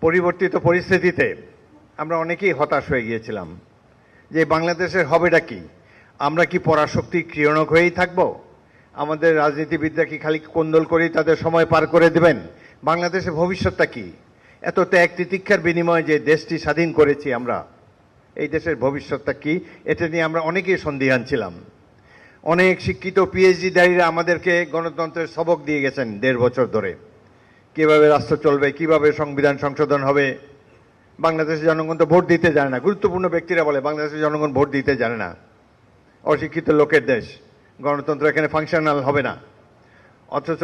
পরিবর্তিত পরিস্থিতিতে আমরা অনেকেই হতাশ হয়ে গিয়েছিলাম যে বাংলাদেশের হবেটা কি? আমরা কি পরাশক্তি ক্রিয়ণক হয়েই থাকব? আমাদের রাজনীতিবিদরা কি খালি কোন্দল করেই তাদের সময় পার করে দেবেন? বাংলাদেশের ভবিষ্যৎটা কি? এত ত্যাগ তিতিক্ষার বিনিময়ে যে দেশটি স্বাধীন করেছি আমরা, এই দেশের ভবিষ্যৎটা কি? এটা নিয়ে আমরা অনেকেই সন্দিহান ছিলাম। অনেক শিক্ষিত পিএইচডি দায়ীরা আমাদেরকে গণতন্ত্রের সবক দিয়ে গেছেন দেড় বছর ধরে। কীভাবে রাষ্ট্র চলবে, কীভাবে সংবিধান সংশোধন হবে, বাংলাদেশের জনগণ তো ভোট দিতে জানে না। গুরুত্বপূর্ণ ব্যক্তিরা বলে, বাংলাদেশের জনগণ ভোট দিতে জানে না। অশিক্ষিত লোকের দেশ, গণতন্ত্র এখানে ফাংশনাল হবে না। অথচ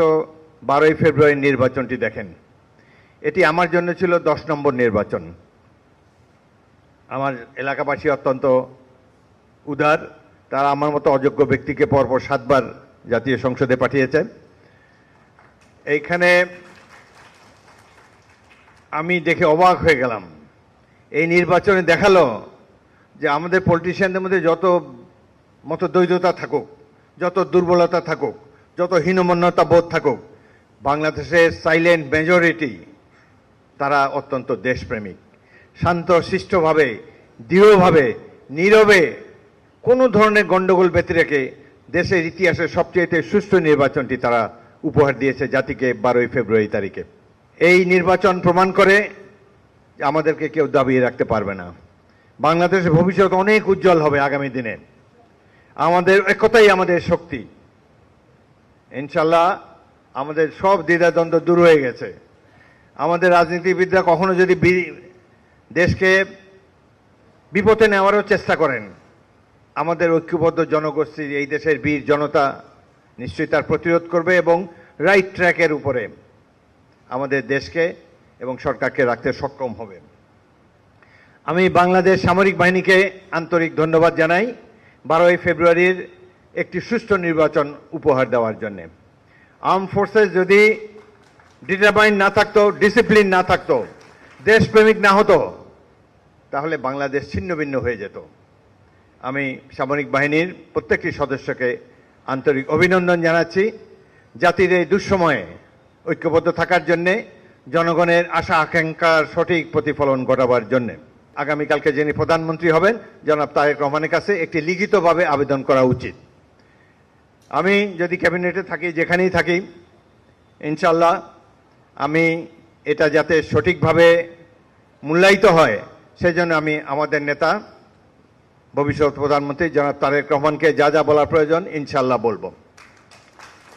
বারোই ফেব্রুয়ারি নির্বাচনটি দেখেন। এটি আমার জন্য ছিল দশ নম্বর নির্বাচন। আমার এলাকাবাসী অত্যন্ত উদার, তারা আমার মতো অযোগ্য ব্যক্তিকে পরপর সাতবার জাতীয় সংসদে পাঠিয়েছেন। এইখানে আমি দেখে অবাক হয়ে গেলাম। এই নির্বাচনে দেখাল যে আমাদের পলিটিশিয়ানদের মধ্যে যত মতো দ্বৈততা থাকুক, যত দুর্বলতা থাকুক, যত হীনমন্যতা বোধ থাকুক, বাংলাদেশের সাইলেন্ট মেজরিটি তারা অত্যন্ত দেশপ্রেমিক। শান্ত, শিষ্টভাবে, দৃঢ়ভাবে, নীরবে কোনো ধরনের গণ্ডগোল ব্যতি রেখে দেশের ইতিহাসের সবচেয়ে সুষ্ঠু নির্বাচনটি তারা উপহার দিয়েছে জাতিকে বারোই ফেব্রুয়ারি তারিখে। এই নির্বাচন প্রমাণ করে আমাদেরকে কেউ দাবিয়ে রাখতে পারবে না। বাংলাদেশের ভবিষ্যৎ অনেক উজ্জ্বল হবে আগামী দিনে। আমাদের একতাই আমাদের শক্তি। ইনশাল্লাহ আমাদের সব দ্বিধাদ্বন্দ্ব দূর হয়ে গেছে। আমাদের রাজনীতিবিদরা কখনো যদি দেশকে বিপথে নেওয়ারও চেষ্টা করেন, আমাদের ঐক্যবদ্ধ জনগোষ্ঠী এই দেশের বীর জনতা নিশ্চয়ই তার প্রতিরোধ করবে এবং রাইট ট্র্যাকের উপরে আমাদের দেশকে এবং সরকারকে রাখতে সক্ষম হবে। আমি বাংলাদেশ সামরিক বাহিনীকে আন্তরিক ধন্যবাদ জানাই বারোই ফেব্রুয়ারির একটি সুষ্ঠু নির্বাচন উপহার দেওয়ার জন্য। আর্ম ফোর্সেস যদি ডিটারমাইন না থাকতো ডিসিপ্লিন না থাকতো, দেশপ্রেমিক না হতো, তাহলে বাংলাদেশ ছিন্ন ভিন্ন হয়ে যেত। আমি সামরিক বাহিনীর প্রত্যেকটি সদস্যকে আন্তরিক অভিনন্দন জানাচ্ছি। জাতির এই দুঃসময়ে ঐক্যবদ্ধ থাকার জন্যে জনগণের আশা আকাঙ্ক্ষার সঠিক প্রতিফলন ঘটাবার জন্যে। আগামীকালকে যিনি প্রধানমন্ত্রী হবেন, জনাব তারেক রহমানের কাছে একটি লিখিতভাবে আবেদন করা উচিত। আমি যদি ক্যাবিনেটে থাকি, যেখানেই থাকি ইনশাল্লাহ আমি এটা যাতে সঠিকভাবে মূল্যায়িত হয়, সেজন্য আমি আমাদের নেতা, ভবিষ্যৎ প্রধানমন্ত্রী জনাব তারেক রহমানকে যা যা বলার প্রয়োজন ইনশাল্লাহ বলব।